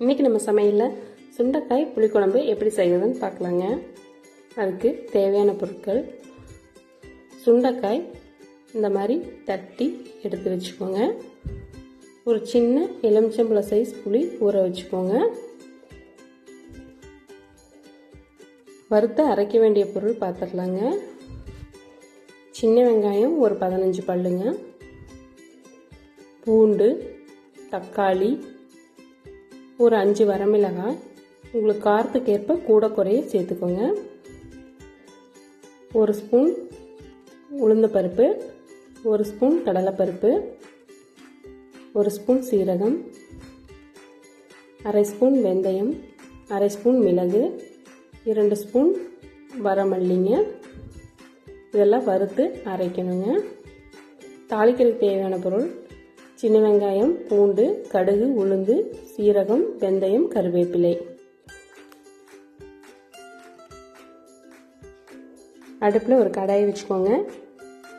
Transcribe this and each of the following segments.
இன்றைக்கி நம்ம சமையலில் சுண்டைக்காய் புளிக்குழம்பு எப்படி செய்கிறதுன்னு பார்க்கலாங்க. அதுக்கு தேவையான பொருட்கள் சுண்டைக்காய் இந்த மாதிரி தட்டி எடுத்து வச்சுக்கோங்க. ஒரு சின்ன எலுமிச்சம்பழ சைஸ் புளி ஊற வச்சுக்கோங்க. வறுத்து அரைக்க வேண்டிய பொருள் பார்த்துடலாங்க சின்ன வெங்காயம் ஒரு பதினஞ்சு பல்லுங்க. பூண்டு தக்காளி ஒரு அஞ்சு வரமிளகாய் உங்களுக்கு காரத்துக்கு ஏற்ப கூட குறைய சேர்த்துக்கோங்க. ஒரு ஸ்பூன் உளுந்தப்பருப்பு ஒரு ஸ்பூன் கடலைப்பருப்பு ஒரு ஸ்பூன் சீரகம் அரை ஸ்பூன் வெந்தயம் அரை ஸ்பூன் மிளகு இரண்டு ஸ்பூன் வரமல்லிங்க. இதெல்லாம் வறுத்து அரைக்கணுங்க. தாளிக்கிறதுக்கு தேவையான பொருள் சின்ன வெங்காயம் பூண்டு கடுகு உளுந்து சீரகம் வெந்தயம் கருவேப்பிலை. அடுப்பில் ஒரு கடாயை வச்சுக்கோங்க.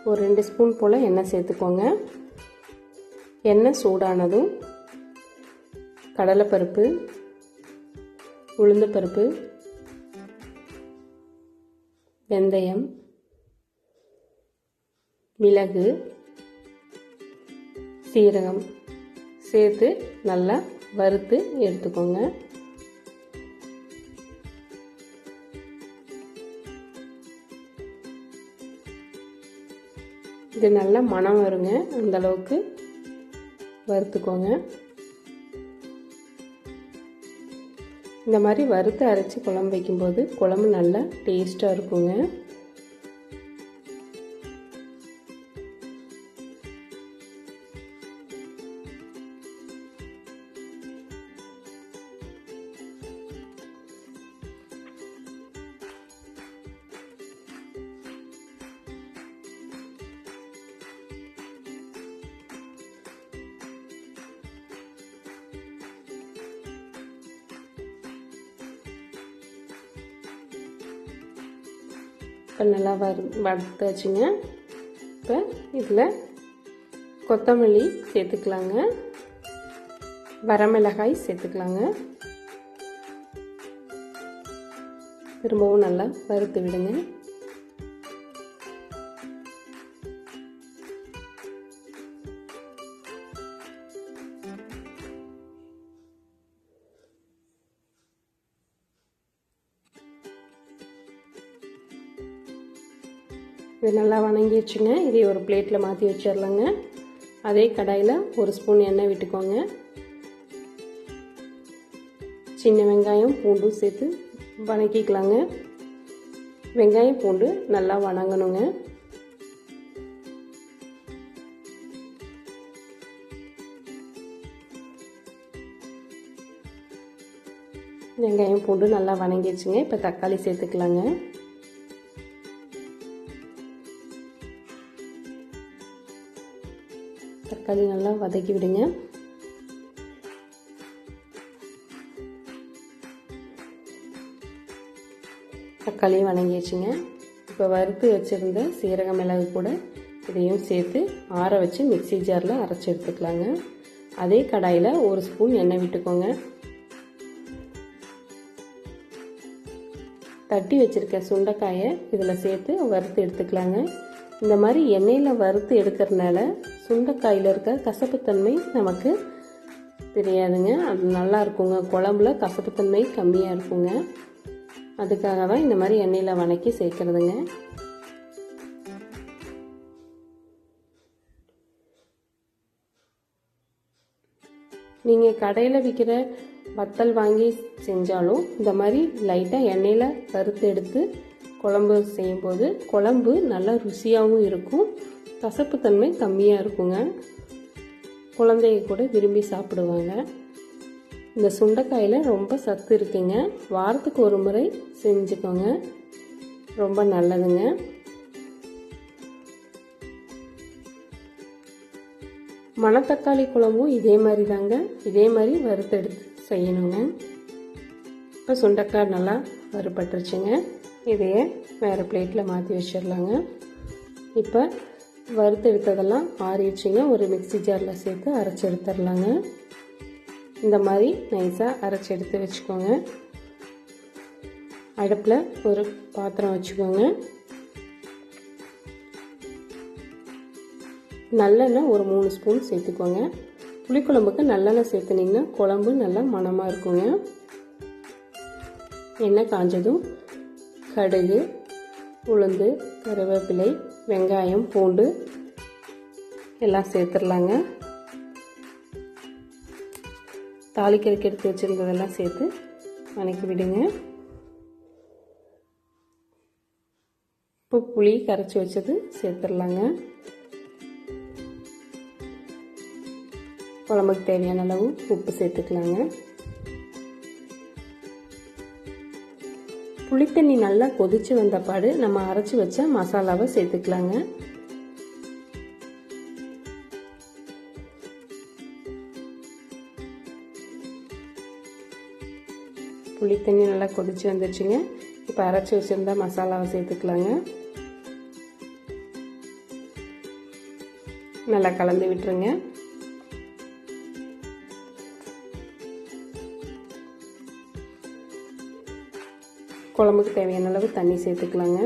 ஒரு ரெண்டு ஸ்பூன் போல் எண்ணெய் சேர்த்துக்கோங்க. எண்ணெய் சூடானதும் கடலைப்பருப்பு உளுந்தப்பருப்பு வெந்தயம் மிளகு சீரகம் சேர்த்து நல்லா வறுத்து எடுத்துக்கோங்க. இது நல்லா மனம் வருங்க. அந்த அளவுக்கு வறுத்துக்கோங்க. இந்த மாதிரி வறுத்து அரைச்சி குழம்பு வைக்கும்போது குழம்பு நல்லா டேஸ்ட்டாக இருக்குங்க. இப்போ நல்லா வறு வறுத்தாச்சுங்க. இப்போ இதில் கொத்தமல்லி சேர்த்துக்கலாங்க. வரமிளகாய் சேர்த்துக்கலாங்க. திரும்பவும் நல்லா வறுத்து விடுங்க. இது நல்லா வணங்கிடுச்சுங்க. இதை ஒரு பிளேட்டில் மாற்றி வச்சிடலாங்க அதே கடாயில் ஒரு ஸ்பூன் எண்ணெய் விட்டுக்கோங்க. சின்ன வெங்காயம் பூண்டும் சேர்த்து வணக்கிக்கலாங்க. வெங்காயம் பூண்டு நல்லா வணங்கணுங்க. வெங்காயம் பூண்டு நல்லா வணங்கிடுச்சுங்க. இப்போ தக்காளி சேர்த்துக்கலாங்க. தக்காளி நல்லா வதக்கி விடுங்க. தக்காளியும் வணங்கிடுச்சுங்க. இப்போ வறுத்து வச்சுருந்த சீரக மிளகு கூட இதையும் சேர்த்து ஆற வச்சு மிக்சி ஜாரில் அரைச்சி எடுத்துக்கலாங்க. அதே கடாயில் ஒரு ஸ்பூன் எண்ணெய் விட்டுக்கோங்க. தட்டி வச்சுருக்க சுண்டைக்காயை இதில் சேர்த்து வறுத்து எடுத்துக்கலாங்க. இந்த மாதிரி எண்ணெயில் வறுத்து எடுக்கிறதுனால சுண்டைக்காயில் இருக்க கசப்புத்தன்மை நமக்கு தெரியாதுங்க. அது நல்லா இருக்குங்க குழம்புல கசப்புத்தன்மை கம்மியாக இருக்குங்க. அதுக்காக தான் இந்த மாதிரி எண்ணெயில் வணக்கி சேர்க்குறதுங்க. நீங்கள் கடையில் விற்கிற வத்தல் வாங்கி செஞ்சாலும் இந்த மாதிரி லைட்டாக எண்ணெயில் கருத்து எடுத்து குழம்பு செய்யும்போது குழம்பு நல்லா ருசியாகவும் இருக்கும். கசப்புத்தன்மை கம்மியாக இருக்குங்க. குழந்தைங்க கூட விரும்பி சாப்பிடுவாங்க. இந்த சுண்டைக்காயில் ரொம்ப சத்து இருக்குங்க. வாரத்துக்கு ஒரு முறை செஞ்சுக்கோங்க. ரொம்ப நல்லதுங்க. மணத்தக்காளி குழம்பும் இதே மாதிரி தாங்க இதே மாதிரி வறுத்தெடுத்து செய்யணுங்க. இப்போ சுண்டைக்காய் நல்லா வறுபட்டுருச்சுங்க. இதையே வேறு பிளேட்டில் மாற்றி வச்சிடலாங்க இப்போ வறுத்து எடுத்ததெல்லாம் ஆறிடுச்சுங்க ஒரு மிக்சி ஜாரில் சேர்த்து அரைச்சி எடுத்துடலாங்க. இந்த மாதிரி நைஸாக அரைச்சி எடுத்து வச்சுக்கோங்க. அடுப்பில் ஒரு பாத்திரம் வச்சுக்கோங்க. நல்லெண்ணெய் ஒரு மூணு ஸ்பூன் சேர்த்துக்கோங்க. புளிக்குழம்புக்கு நல்லெண்ணெய் சேர்த்துனிங்கன்னா குழம்பு நல்லா மணமாக இருக்குங்க. எண்ணெய் காஞ்சதும் கடுகு உளுந்து கருவேப்பிலை வெங்காயம் பூண்டு எல்லாம் சேர்த்துடலாங்க. தாளிக்கிறதுக்கு எடுத்து வச்சுருந்ததெல்லாம் சேர்த்து வணக்கி விடுங்க. உப்பு புளி கரைச்சி வச்சது சேர்த்துடலாங்க. குழம்புக்கு தேவையான அளவு உப்பு சேர்த்துக்கலாங்க. புளித்தண்ணி நல்லா கொதிச்சு வந்த பாடு நம்ம அரைச்சி வச்ச மசாலாவை சேர்த்துக்கலாங்க. புளித்தண்ணி நல்லா கொதிச்சு வந்துச்சுங்க இப்போ அரைச்சி வச்சுருந்தா மசாலாவை சேர்த்துக்கலாங்க. நல்லா கலந்து விட்டுருங்க. குழம்புக்கு தேவையான அளவு தண்ணி சேர்த்துக்கலாங்க.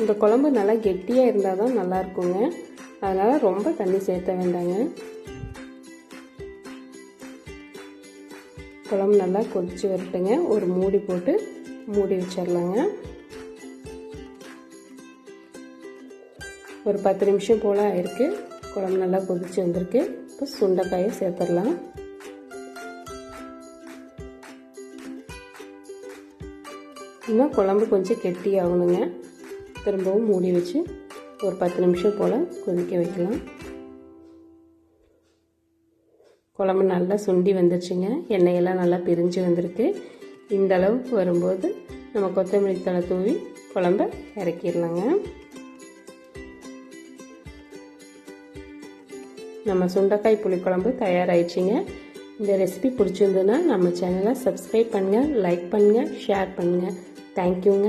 இந்த குழம்பு நல்லா கெட்டியாக இருந்தால் தான் நல்லா இருக்குங்க அதனால் ரொம்ப தண்ணி சேர்த்த வேண்டாங்க. குழம்பு நல்லா கொதிச்சு வரட்டுங்க. ஒரு மூடி போட்டு மூடி வச்சிடலாங்க ஒரு பத்து நிமிஷம் போல் ஆயிருக்கு. குழம்பு நல்லா கொதிச்சு வந்திருக்கு. இப்போ சுண்டைக்காயை சேர்த்துடலாம். இன்னும் குழம்பு கொஞ்சம் கெட்டி ஆகணுங்க. திரும்பவும் மூடி வச்சு ஒரு பத்து நிமிஷம் போல் கொதிக்க வைக்கலாம். குழம்பு நல்லா சுண்டி வந்துருச்சுங்க. எண்ணெயெல்லாம் நல்லா பிரிஞ்சு வந்திருக்கு. இந்த அளவுக்கு வரும்போது நம்ம கொத்தமல்லி தலை தூவி குழம்ப இறக்கிடலாங்க. நம்ம சுண்டைக்காய் புளிக்குழம்பு தயாராகிடுச்சிங்க இந்த ரெசிபி பிடிச்சிருந்ததுன்னா நம்ம சேனலை சப்ஸ்கிரைப் பண்ணுங்கள் லைக் பண்ணுங்கள் ஷேர் பண்ணுங்கள் தேங்க்யூங்க